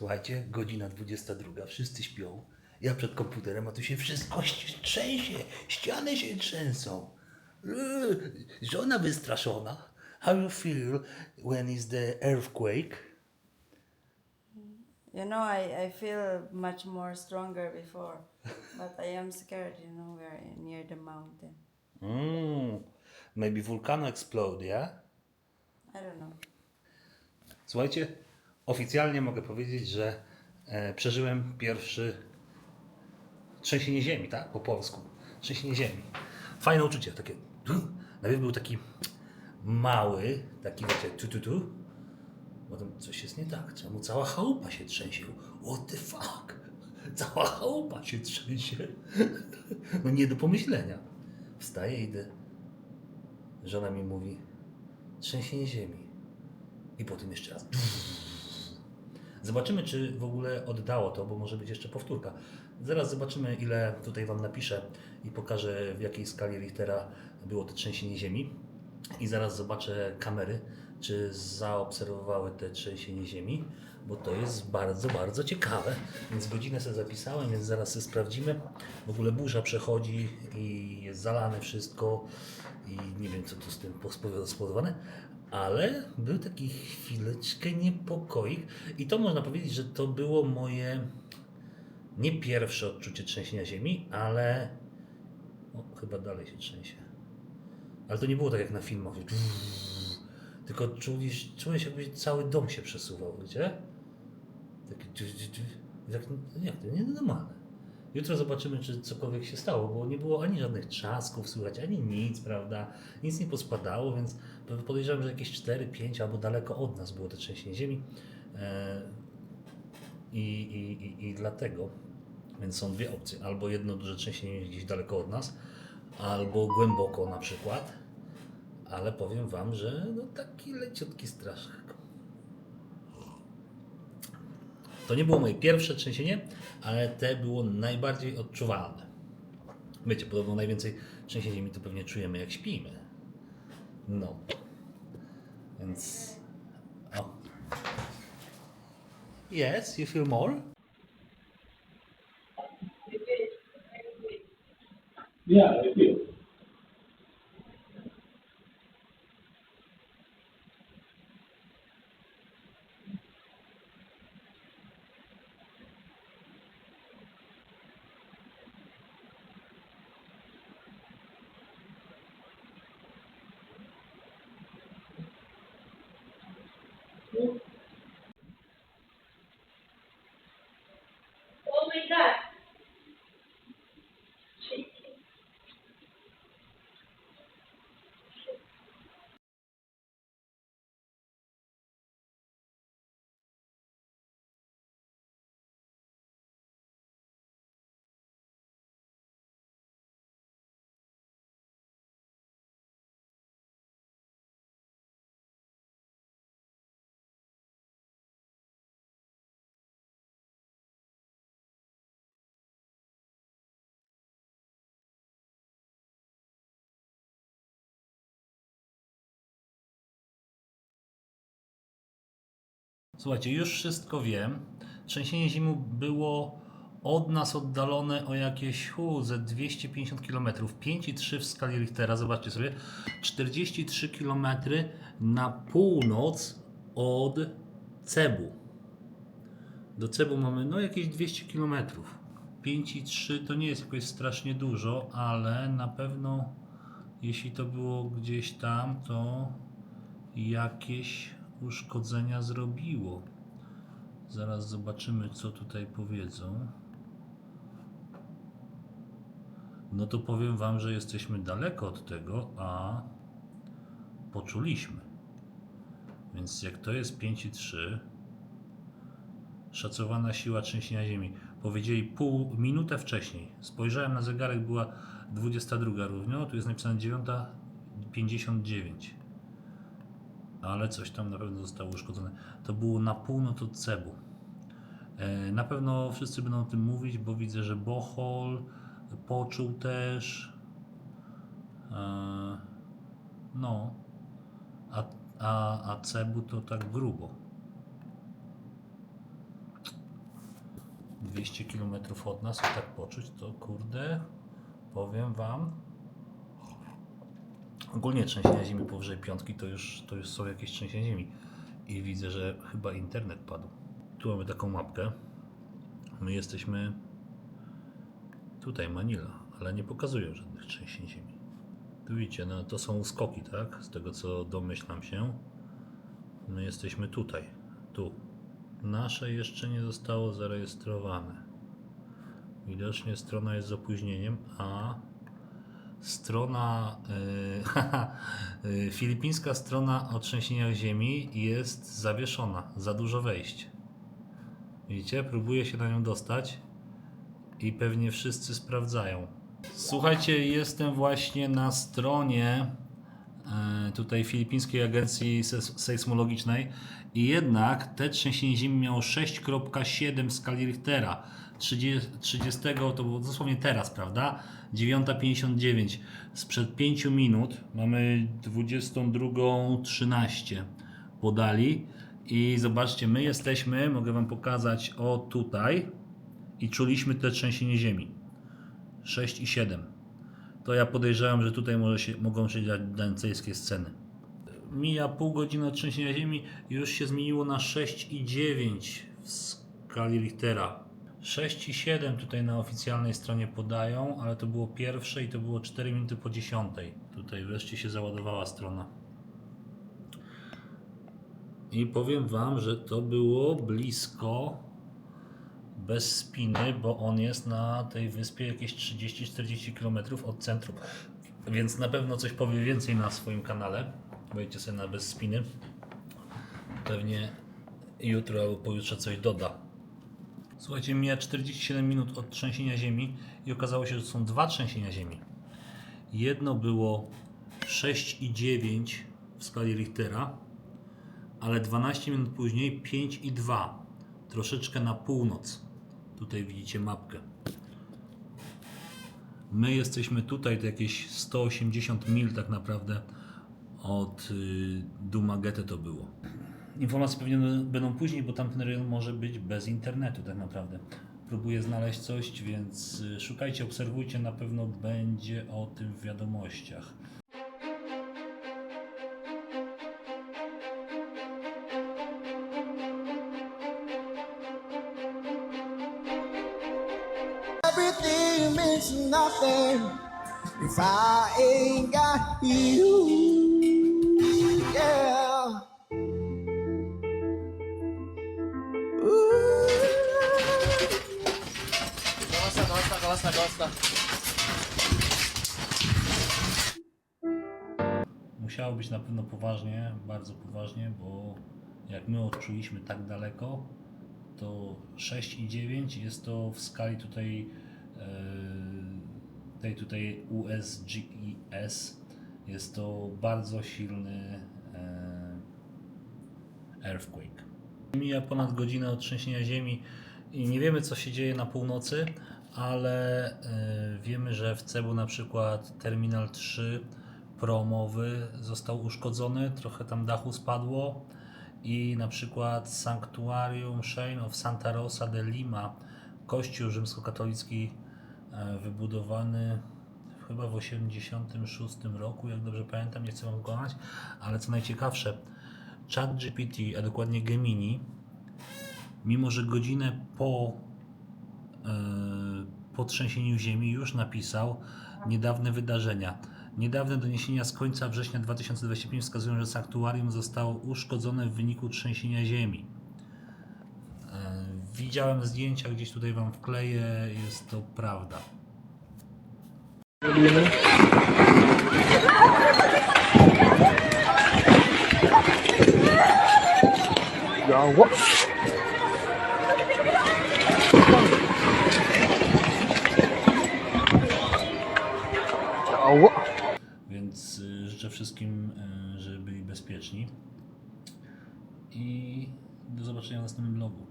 Słuchajcie, godzina 22, wszyscy śpią. Ja przed komputerem, a tu się wszystko trzęsie, ściany się trzęsą. Eee, Żona wystraszona. How you feel when is the earthquake? You know, I, I feel much more stronger before, but I am scared, you know, we're near the mountain. Mm, maybe volcano explode, yeah? I don't know. Słuchajcie, oficjalnie mogę powiedzieć, że e, przeżyłem pierwszy trzęsienie ziemi, tak? Po polsku. Trzęsienie ziemi. Fajne uczucie, takie. Najpierw był taki mały, taki wiecie, tu tu tu. Potem coś jest nie tak. Czemu cała chałupa się trzęsie? What the fuck? Cała chałupa się trzęsie. No nie do pomyślenia. Wstaję, idę. Żona mi mówi, trzęsienie ziemi. I potem jeszcze raz. Zobaczymy, czy w ogóle oddało to, bo może być jeszcze powtórka. Zaraz zobaczymy, ile tutaj Wam napiszę i pokażę, w jakiej skali Richtera było to trzęsienie ziemi. I zaraz zobaczę kamery, czy zaobserwowały te trzęsienie ziemi, bo to jest bardzo, bardzo ciekawe. Więc godzinę sobie zapisałem, więc zaraz sobie sprawdzimy. W ogóle burza przechodzi i jest zalane wszystko i nie wiem, co tu z tym spowodowane, ale był taki chwileczkę niepokoik i to można powiedzieć, że to było moje nie pierwsze odczucie trzęsienia ziemi, ale o, chyba dalej się trzęsie. Ale to nie było tak jak na filmach, tylko czułeś, czułeś jakby cały dom się przesuwał, wiecie? Taki, jak, jak to, nienormalne. Jutro zobaczymy, czy cokolwiek się stało, bo nie było ani żadnych trzasków słychać, ani nic, prawda? Nic nie pospadało, więc podejrzewam, że jakieś 4, 5 albo daleko od nas było to trzęsienie ziemi. E, I, i, i, I dlatego, więc są dwie opcje. Albo jedno duże trzęsienie gdzieś daleko od nas, albo głęboko na przykład. Ale powiem Wam, że no taki leciutki straszek. To nie było moje pierwsze trzęsienie, ale te było najbardziej odczuwalne. Wiecie, podobno najwięcej trzęsień ziemi to pewnie czujemy jak śpimy. No. Więc... O. Yes, you feel more? Yeah, I feel. Słuchajcie, już wszystko wiem. Trzęsienie ziemi było od nas oddalone o jakieś hu, ze 250 km. 5,3 w skali Richtera, zobaczcie sobie. 43 km na północ od Cebu. Do Cebu mamy no jakieś 200 km. 5,3 to nie jest jakoś strasznie dużo, ale na pewno jeśli to było gdzieś tam, to jakieś uszkodzenia zrobiło. Zaraz zobaczymy, co tutaj powiedzą. No to powiem Wam, że jesteśmy daleko od tego, a poczuliśmy. Więc jak to jest 5,3, szacowana siła trzęsienia ziemi, powiedzieli pół minutę wcześniej. Spojrzałem na zegarek, była 22 równo, tu jest napisane 9.59 ale coś tam na pewno zostało uszkodzone. To było na północ od Cebu. E, Na pewno wszyscy będą o tym mówić, bo widzę, że Bohol poczuł też. E, No, a, a, a Cebu to tak grubo. 200 km od nas i tak poczuć, to kurde, powiem Wam. Ogólnie trzęsienia ziemi powyżej piątki to już, to już są jakieś trzęsienia ziemi. I widzę, że chyba internet padł. Tu mamy taką mapkę. My jesteśmy tutaj, Manila, ale nie pokazują żadnych trzęsień ziemi. Tu widzicie, no to są skoki, tak? Z tego co domyślam się. My jesteśmy tutaj, tu. Nasze jeszcze nie zostało zarejestrowane. Widocznie strona jest z opóźnieniem, a strona, haha, yy, filipińska strona o trzęsieniach ziemi jest zawieszona, za dużo wejść. Widzicie, próbuję się na nią dostać i pewnie wszyscy sprawdzają. Słuchajcie, jestem właśnie na stronie e, tutaj Filipińskiej Agencji Sejs- Sejsmologicznej i jednak te trzęsienie ziemi miało 6,7 w skali Richtera. 30, 30 to było dosłownie teraz, prawda? 9.59. Sprzed 5 minut mamy 22.13 podali i zobaczcie, my jesteśmy, mogę Wam pokazać o tutaj i czuliśmy te trzęsienie ziemi. 6 i 7. To ja podejrzewam, że tutaj może się, mogą się dziać dantejskie sceny. Mija pół godziny od trzęsienia ziemi już się zmieniło na 6 i 9 w skali Richtera. 6 i 7 tutaj na oficjalnej stronie podają, ale to było pierwsze i to było 4 minuty po 10. Tutaj wreszcie się załadowała strona. I powiem Wam, że to było blisko bez spiny, bo on jest na tej wyspie jakieś 30-40 km od centrum. Więc na pewno coś powie więcej na swoim kanale. Wejdźcie sobie na bez spiny. Pewnie jutro albo pojutrze coś doda. Słuchajcie, mija 47 minut od trzęsienia ziemi i okazało się, że są dwa trzęsienia ziemi. Jedno było 6,9 w skali Richtera, ale 12 minut później 5,2 troszeczkę na północ. Tutaj widzicie mapkę. My jesteśmy tutaj, to jakieś 180 mil tak naprawdę od y, Dumagete to było. Informacje pewnie będą później, bo tamten rejon może być bez internetu tak naprawdę. Próbuję znaleźć coś, więc y, szukajcie, obserwujcie, na pewno będzie o tym w wiadomościach. Nothing if I ain't got you. Yeah. Ooh. Kamusta, kamusta, kamusta, kamusta? Musiało być na pewno poważnie, bardzo poważnie, bo jak my odczuliśmy tak daleko, to 6 i 9 jest to w skali tutaj e, tej tutaj USGS jest to bardzo silny e, earthquake. Mija ponad godzinę od trzęsienia ziemi i nie wiemy co się dzieje na północy, ale e, wiemy, że w Cebu na przykład Terminal 3 promowy został uszkodzony, trochę tam dachu spadło i na przykład Sanctuarium Shrine of Santa Rosa de Lima, kościół rzymskokatolicki wybudowany chyba w 86 roku, jak dobrze pamiętam, nie chcę wam kłamać, ale co najciekawsze, ChatGPT, a dokładnie Gemini, mimo że godzinę po e, po trzęsieniu ziemi już napisał niedawne wydarzenia. Niedawne doniesienia z końca września 2025 wskazują, że sanktuarium zostało uszkodzone w wyniku trzęsienia ziemi. Widziałem zdjęcia, gdzieś tutaj Wam wkleję, jest to prawda. Więc y, życzę wszystkim, y, żeby byli bezpieczni. I do zobaczenia w następnym vlogu.